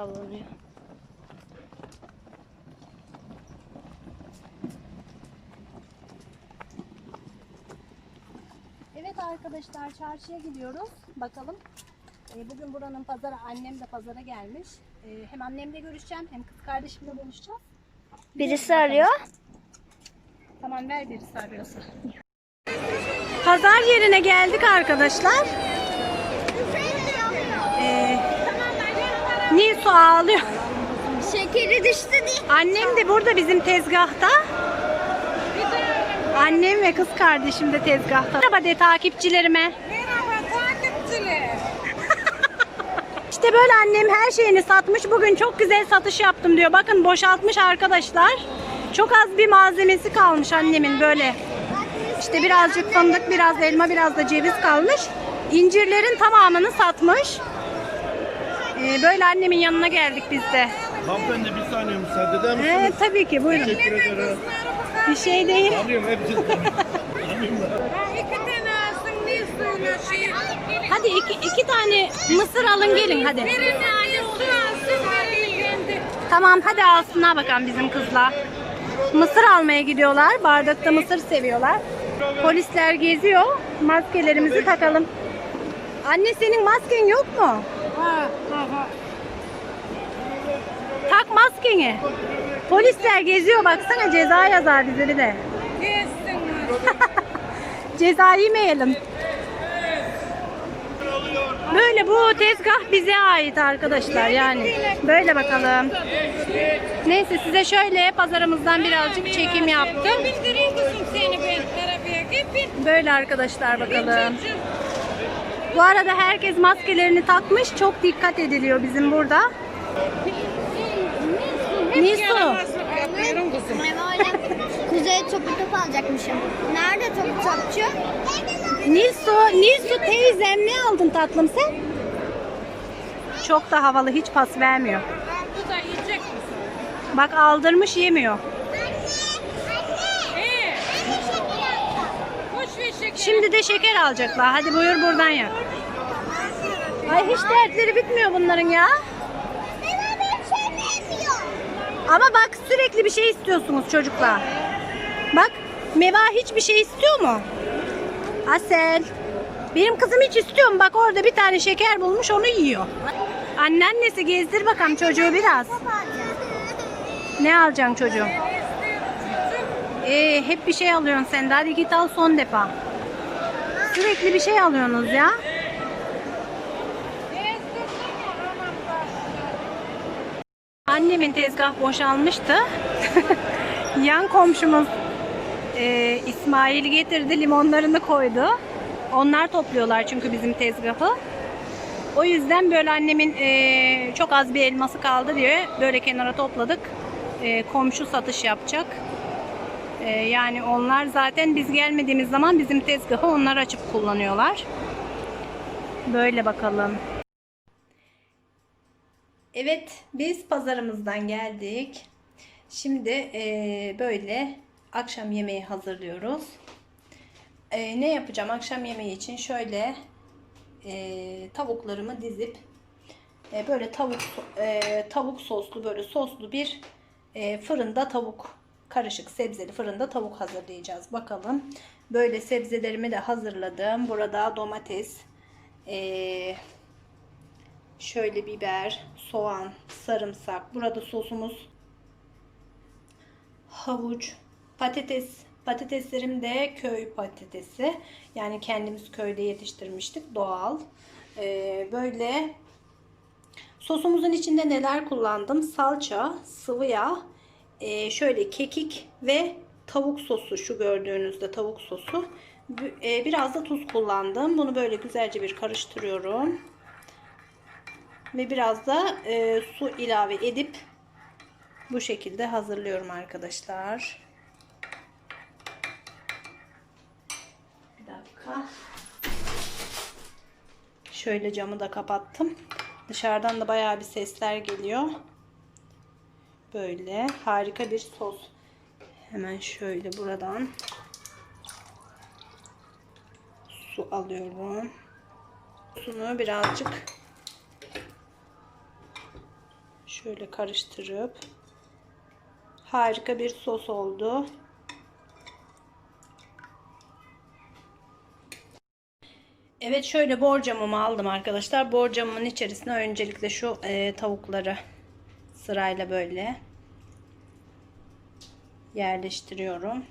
Alınıyor. Evet arkadaşlar çarşıya gidiyoruz. Bakalım. Ee, bugün buranın pazarı annem de pazara gelmiş. Ee, hem annemle görüşeceğim hem kız kardeşimle buluşacağız. Birisi arıyor. Tamam ver birisi arıyorsa. Pazar yerine geldik arkadaşlar. Ee, Nilsu ağlıyor. Şekeri düştü diye. Annem de burada bizim tezgahta. Annem ve kız kardeşim de tezgahta. Merhaba de takipçilerime. Merhaba takipçiler. İşte böyle annem her şeyini satmış. Bugün çok güzel satış yaptım diyor. Bakın boşaltmış arkadaşlar. Çok az bir malzemesi kalmış annemin böyle. İşte birazcık fındık, biraz elma, biraz da ceviz kalmış. İncirlerin tamamını satmış. Ee, böyle annemin yanına geldik biz de. Hanımefendi bir saniye müsaade eder misiniz? Evet tabii ki buyurun. Teşekkür ederim. Bir şey değil. Alıyorum hepsini. Da. İki tane alsın bir suyuna şey. Hadi iki, iki tane mısır alın gelin hadi. Birini ayrı su alsın birini kendi. Tamam hadi alsınlar bakalım bizim kızlar. Mısır almaya gidiyorlar. Bardakta mısır seviyorlar. Polisler geziyor. Maskelerimizi takalım. Anne senin masken yok mu? Tak maskeni. Polisler geziyor baksana ceza yazar bize bir de. Ceza yemeyelim. Böyle bu tezgah bize ait arkadaşlar yani. Böyle bakalım. Neyse size şöyle pazarımızdan birazcık çekim yaptım. Böyle arkadaşlar bakalım. Bu arada herkes maskelerini takmış. Çok dikkat ediliyor bizim burada. Nisu. Yapıyorum kızım. Kuzey topu top alacakmışım. Nerede topu topçu? Nisu, Nisu teyzem ne aldın tatlım sen? Çok da havalı hiç pas vermiyor. Bak aldırmış yemiyor. Ee, kuş ve şeker. Şimdi de şeker alacaklar. Hadi buyur buradan ya. Ay hiç dertleri bitmiyor bunların ya. Ama bak sürekli bir şey istiyorsunuz çocuklar. Bak Meva hiçbir şey istiyor mu? Asel. Benim kızım hiç istiyor mu? Bak orada bir tane şeker bulmuş onu yiyor. Anneannesi gezdir bakalım çocuğu biraz. Ne alacaksın çocuğum? Ee, hep bir şey alıyorsun sen de. Hadi git al son defa. Sürekli bir şey alıyorsunuz ya. Annemin tezgah boşalmıştı. Yan komşumuz e, İsmail getirdi limonlarını koydu. Onlar topluyorlar çünkü bizim tezgahı. O yüzden böyle annemin e, çok az bir elması kaldı diye böyle kenara topladık. E, komşu satış yapacak. E, yani onlar zaten biz gelmediğimiz zaman bizim tezgahı onlar açıp kullanıyorlar. Böyle bakalım. Evet, biz pazarımızdan geldik. Şimdi eee, böyle akşam yemeği hazırlıyoruz. Eee, ne yapacağım akşam yemeği için? Şöyle eee, tavuklarımı dizip böyle tavuk tavuk soslu böyle soslu bir fırında tavuk karışık sebzeli fırında tavuk hazırlayacağız. Bakalım. Böyle sebzelerimi de hazırladım. Burada domates, eee Şöyle biber, soğan, sarımsak. Burada sosumuz havuç, patates. Patateslerim de köy patatesi. Yani kendimiz köyde yetiştirmiştik. Doğal. Ee, böyle sosumuzun içinde neler kullandım? Salça, sıvı yağ, ee, şöyle kekik ve tavuk sosu. Şu gördüğünüzde tavuk sosu. Ee, biraz da tuz kullandım. Bunu böyle güzelce bir karıştırıyorum ve biraz da e, su ilave edip bu şekilde hazırlıyorum arkadaşlar. Bir dakika. Şöyle camı da kapattım. Dışarıdan da bayağı bir sesler geliyor. Böyle harika bir sos. Hemen şöyle buradan su alıyorum. Sunu birazcık Şöyle karıştırıp harika bir sos oldu. Evet şöyle borcamımı aldım arkadaşlar. Borcamımın içerisine öncelikle şu e, tavukları sırayla böyle yerleştiriyorum.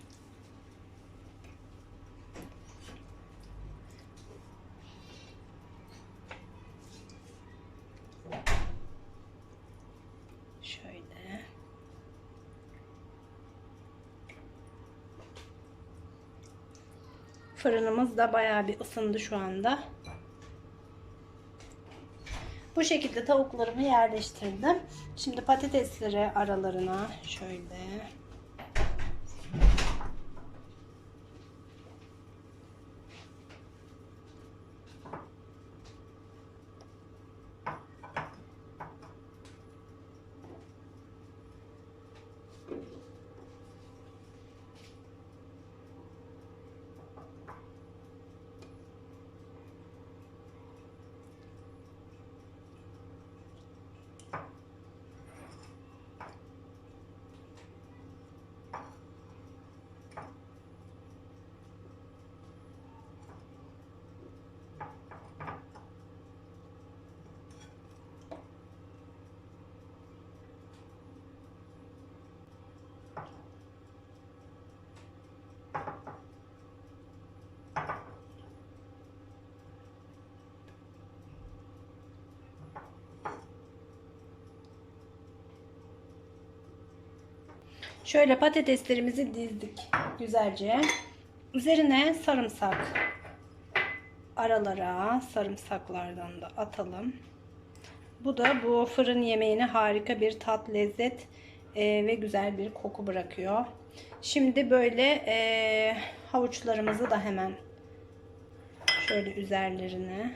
Şöyle. Fırınımız da bayağı bir ısındı şu anda. Bu şekilde tavuklarımı yerleştirdim. Şimdi patatesleri aralarına şöyle Şöyle patateslerimizi dizdik güzelce. Üzerine sarımsak. Aralara sarımsaklardan da atalım. Bu da bu fırın yemeğine harika bir tat, lezzet e, ve güzel bir koku bırakıyor. Şimdi böyle e, havuçlarımızı da hemen şöyle üzerlerine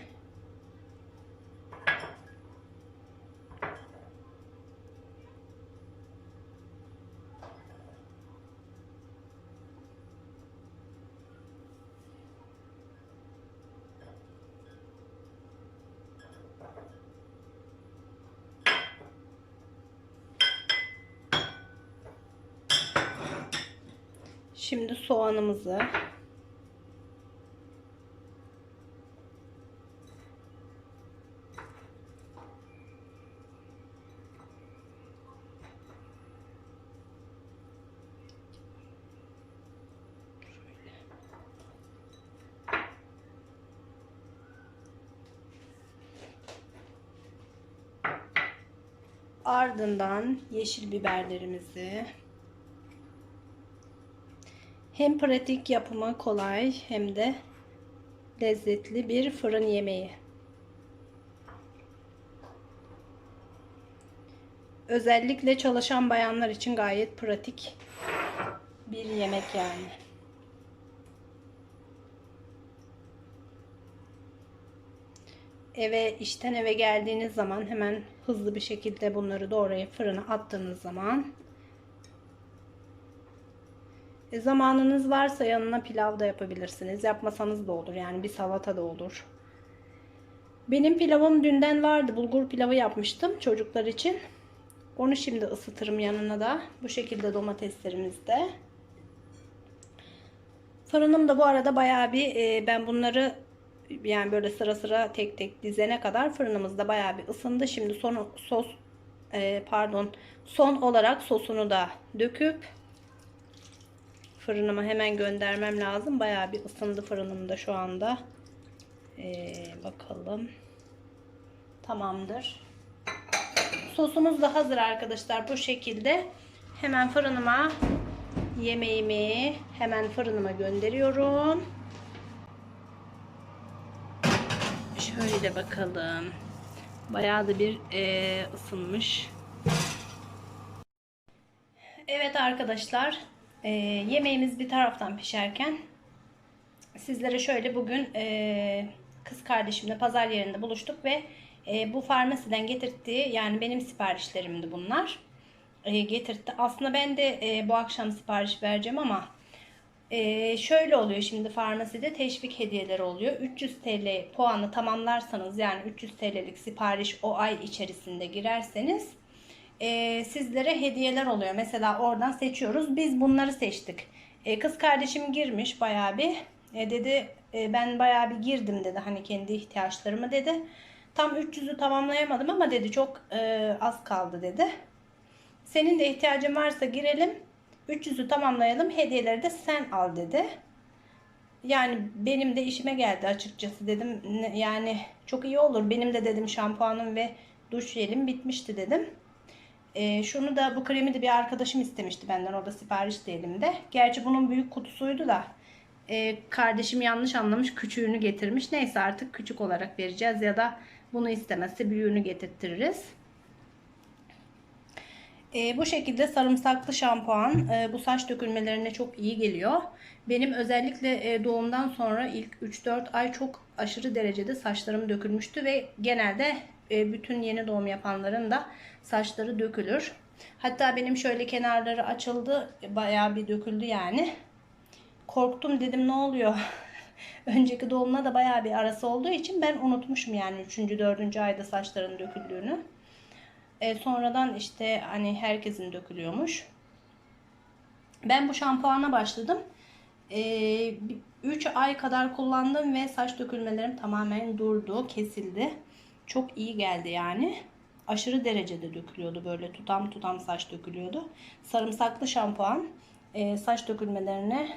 Şimdi soğanımızı ardından yeşil biberlerimizi hem pratik yapımı kolay hem de lezzetli bir fırın yemeği. Özellikle çalışan bayanlar için gayet pratik bir yemek yani. Eve işten eve geldiğiniz zaman hemen hızlı bir şekilde bunları doğrayıp fırına attığınız zaman e, zamanınız varsa yanına pilav da yapabilirsiniz. Yapmasanız da olur. Yani bir salata da olur. Benim pilavım dünden vardı. Bulgur pilavı yapmıştım çocuklar için. Onu şimdi ısıtırım yanına da. Bu şekilde domateslerimiz de. Fırınım da bu arada bayağı bir e, ben bunları yani böyle sıra sıra tek tek dizene kadar fırınımız da bayağı bir ısındı. Şimdi son sos e, pardon son olarak sosunu da döküp fırınıma hemen göndermem lazım. Bayağı bir ısındı fırınımda şu anda. Ee, bakalım. Tamamdır. Sosumuz da hazır arkadaşlar. Bu şekilde hemen fırınıma yemeğimi hemen fırınıma gönderiyorum. Şöyle bakalım. Bayağı da bir e, ısınmış. Evet arkadaşlar. E, yemeğimiz bir taraftan pişerken sizlere şöyle bugün e, kız kardeşimle pazar yerinde buluştuk ve e, bu farmasiden getirttiği yani benim siparişlerimdi bunlar. E, getirtti. Aslında ben de e, bu akşam sipariş vereceğim ama e, şöyle oluyor şimdi farmaside teşvik hediyeleri oluyor. 300 TL puanı tamamlarsanız yani 300 TL'lik sipariş o ay içerisinde girerseniz e, sizlere hediyeler oluyor. Mesela oradan seçiyoruz. Biz bunları seçtik. E, kız kardeşim girmiş bayağı bir. E, dedi e, ben bayağı bir girdim dedi. Hani kendi ihtiyaçlarımı dedi. Tam 300'ü tamamlayamadım ama dedi çok e, az kaldı dedi. Senin de ihtiyacın varsa girelim. 300'ü tamamlayalım. Hediyeleri de sen al dedi. Yani benim de işime geldi açıkçası dedim. Yani çok iyi olur. Benim de dedim şampuanım ve duş jelim bitmişti dedim. Ee, şunu da bu kremi de bir arkadaşım istemişti benden. O da sipariş de elimde. Gerçi bunun büyük kutusuydu da e, kardeşim yanlış anlamış. Küçüğünü getirmiş. Neyse artık küçük olarak vereceğiz ya da bunu istemezse büyüğünü getirtiriz. E, bu şekilde sarımsaklı şampuan e, bu saç dökülmelerine çok iyi geliyor. Benim özellikle e, doğumdan sonra ilk 3-4 ay çok aşırı derecede saçlarım dökülmüştü ve genelde e, bütün yeni doğum yapanların da saçları dökülür. Hatta benim şöyle kenarları açıldı, bayağı bir döküldü yani. Korktum dedim ne oluyor? Önceki doğumla da bayağı bir arası olduğu için ben unutmuşum yani 3. 4. ayda saçların döküldüğünü. E, sonradan işte hani herkesin dökülüyormuş. Ben bu şampuana başladım. 3 ay kadar kullandım ve saç dökülmelerim tamamen durdu, kesildi. Çok iyi geldi yani. Aşırı derecede dökülüyordu böyle tutam tutam saç dökülüyordu. Sarımsaklı şampuan e, saç dökülmelerini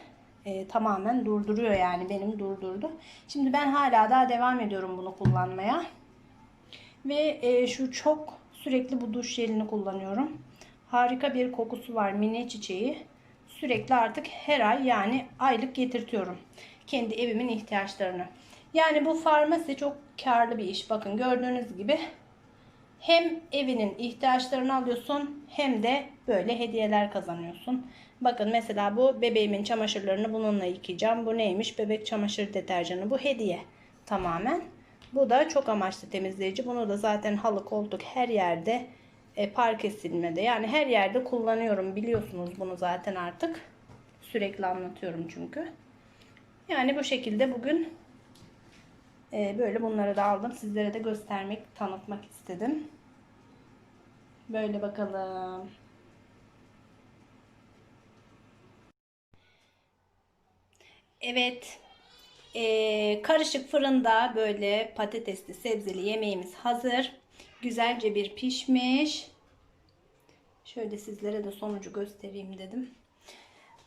e, tamamen durduruyor yani benim durdurdu. Şimdi ben hala daha devam ediyorum bunu kullanmaya. Ve e, şu çok sürekli bu duş jelini kullanıyorum. Harika bir kokusu var mine çiçeği. Sürekli artık her ay yani aylık getirtiyorum. Kendi evimin ihtiyaçlarını. Yani bu farmasi çok karlı bir iş. Bakın gördüğünüz gibi hem evinin ihtiyaçlarını alıyorsun hem de böyle hediyeler kazanıyorsun. Bakın mesela bu bebeğimin çamaşırlarını bununla yıkayacağım. Bu neymiş? Bebek çamaşır deterjanı. Bu hediye tamamen. Bu da çok amaçlı temizleyici. Bunu da zaten halı, koltuk her yerde e, parke silmede yani her yerde kullanıyorum. Biliyorsunuz bunu zaten artık. Sürekli anlatıyorum çünkü. Yani bu şekilde bugün e, böyle bunları da aldım. Sizlere de göstermek, tanıtmak istedim. Böyle bakalım. Evet. Ee, karışık fırında böyle patatesli sebzeli yemeğimiz hazır. Güzelce bir pişmiş. Şöyle sizlere de sonucu göstereyim dedim.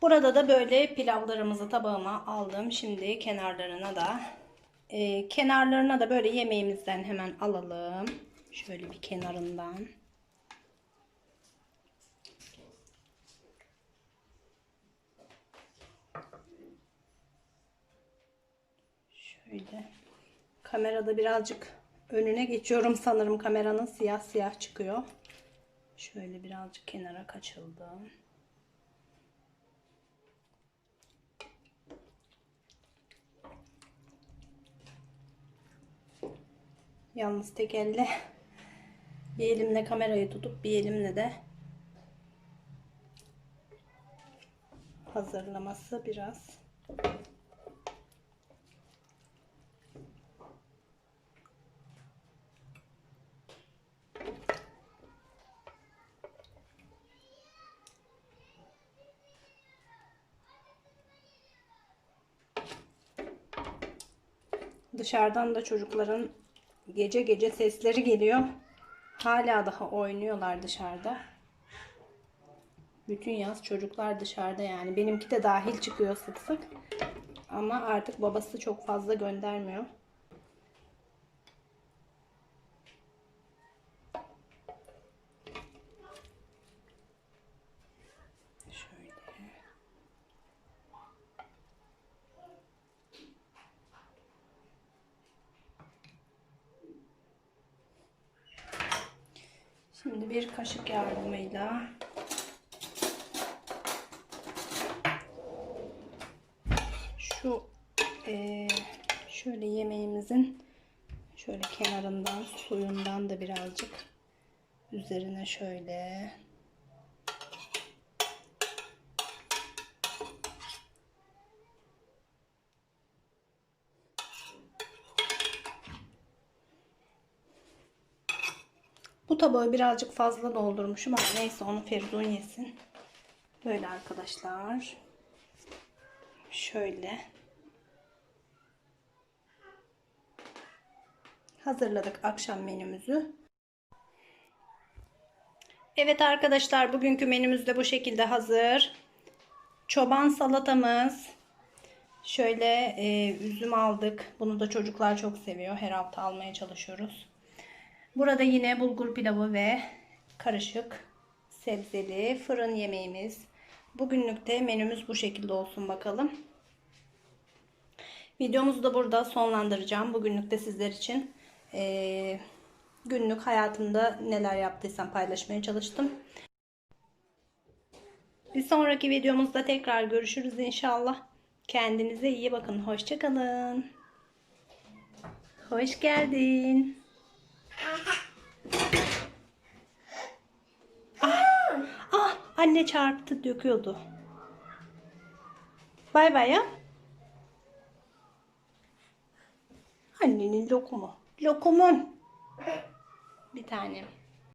Burada da böyle pilavlarımızı tabağıma aldım. Şimdi kenarlarına da e, kenarlarına da böyle yemeğimizden hemen alalım. Şöyle bir kenarından. Şöyle. Kamerada birazcık önüne geçiyorum sanırım kameranın siyah siyah çıkıyor. Şöyle birazcık kenara kaçıldım. Yalnız tek elle bir elimle kamerayı tutup bir elimle de hazırlaması biraz Dışarıdan da çocukların gece gece sesleri geliyor. Hala daha oynuyorlar dışarıda. Bütün yaz çocuklar dışarıda yani. Benimki de dahil çıkıyor sık sık. Ama artık babası çok fazla göndermiyor. Şöyle. Bir kaşık yardımıyla şu eee, şöyle yemeğimizin şöyle kenarından suyundan da birazcık üzerine şöyle Bu tabağı birazcık fazla doldurmuşum ama neyse onu Feridun yesin. Böyle arkadaşlar. Şöyle. Hazırladık akşam menümüzü. Evet arkadaşlar bugünkü menümüz de bu şekilde hazır. Çoban salatamız. Şöyle e, üzüm aldık. Bunu da çocuklar çok seviyor. Her hafta almaya çalışıyoruz. Burada yine bulgur pilavı ve karışık sebzeli fırın yemeğimiz. Bugünlük de menümüz bu şekilde olsun bakalım. Videomuzu da burada sonlandıracağım. Bugünlük de sizler için e, günlük hayatımda neler yaptıysam paylaşmaya çalıştım. Bir sonraki videomuzda tekrar görüşürüz inşallah. Kendinize iyi bakın. Hoşçakalın. Hoş geldin. Ah, ah, anne çarptı döküyordu. Bay bay ya. Annenin lokumu. Lokumun. Bir tane.